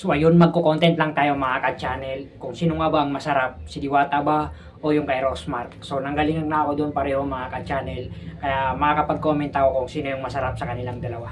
So ayun, magko-content lang tayo mga ka-channel kung sino nga ba ang masarap, si Diwata ba o yung kay Rosmar. So nanggalingan na ako doon pareho mga ka-channel, kaya makakapag-comment ako kung sino yung masarap sa kanilang dalawa.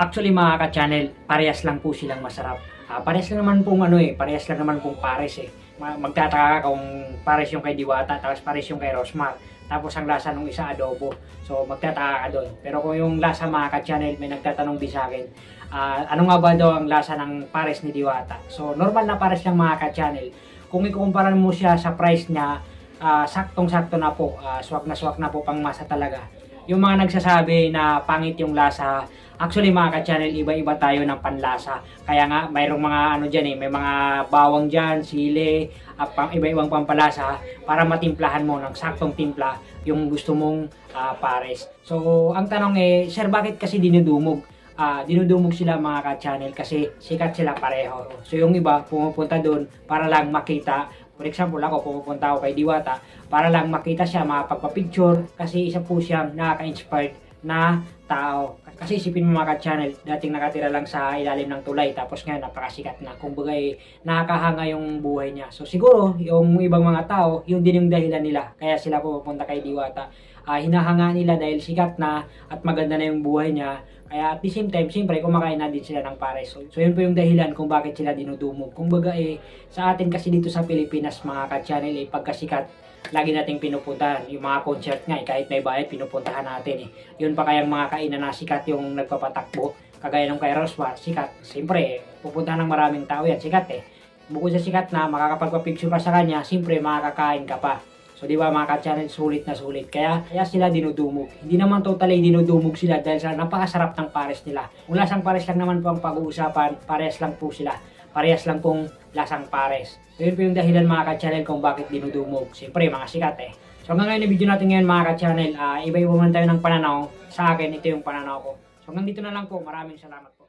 Actually mga ka-channel, parehas lang po silang masarap. Ah, parehas lang naman pong ano eh, parehas lang naman pong pares eh. Ma- Magtataka ka kung pares yung kay Diwata, tapos pares yung kay Rosmar. Tapos ang lasa ng isa adobo. So magtataka ka doon. Pero kung yung lasa mga ka-channel, may nagtatanong din sa akin, ah, ano nga ba daw ang lasa ng pares ni Diwata? So normal na pares lang mga ka-channel. Kung ikukumpara mo siya sa price niya, ah, saktong-sakto na po, ah, swak na swak na po pang masa talaga. Yung mga nagsasabi na pangit yung lasa, actually mga ka-channel, iba-iba tayo ng panlasa. Kaya nga, mayroong mga ano dyan eh, may mga bawang dyan, sili, at pang iba-ibang pampalasa para matimplahan mo ng saktong timpla yung gusto mong ah, pares. So, ang tanong eh, sir, bakit kasi dinudumog? Ah, dinudumog sila mga ka-channel kasi sikat sila pareho. So, yung iba pumupunta doon para lang makita For example, ako pumupunta ako kay Diwata para lang makita siya, makapagpa-picture kasi isa po siyang nakaka-inspired na tao. Kasi isipin mo mga ka-channel, dating nakatira lang sa ilalim ng tulay tapos ngayon napakasikat na. Kung bagay, nakakahanga yung buhay niya. So siguro, yung ibang mga tao, yun din yung dahilan nila. Kaya sila pupunta kay Diwata. Ah, hinahanga nila dahil sikat na at maganda na yung buhay niya. Kaya at the same time, siyempre, kumakain na din sila ng pares. So, so yun po yung dahilan kung bakit sila dinudumog. Kung baga eh, sa atin kasi dito sa Pilipinas, mga ka-channel, eh, pagkasikat, lagi nating pinupuntahan. Yung mga concert nga, eh, kahit may bayad, pinupuntahan natin eh. Yun pa kayang mga kainan na sikat yung nagpapatakbo. Kagaya nung kay Rosmar, sikat. Siyempre, eh, pupuntahan ng maraming tao yan, sikat eh. Bukod sa sikat na, makakapagpa-picture ka sa kanya, siyempre, makakakain ka pa. So, di ba mga ka-channel, sulit na sulit. Kaya, kaya sila dinudumog. Hindi naman totally dinudumog sila dahil sa napakasarap ng pares nila. Kung lasang pares lang naman po ang pag-uusapan, parehas lang po sila. Parehas lang pong lasang pares. So, yun po yung dahilan mga ka-channel kung bakit dinudumog. Siyempre, mga sikat eh. So, hanggang ngayon video natin ngayon mga ka-channel, ah, iba-iba man tayo ng pananaw. Sa akin, ito yung pananaw ko. So, hanggang dito na lang po. Maraming salamat po.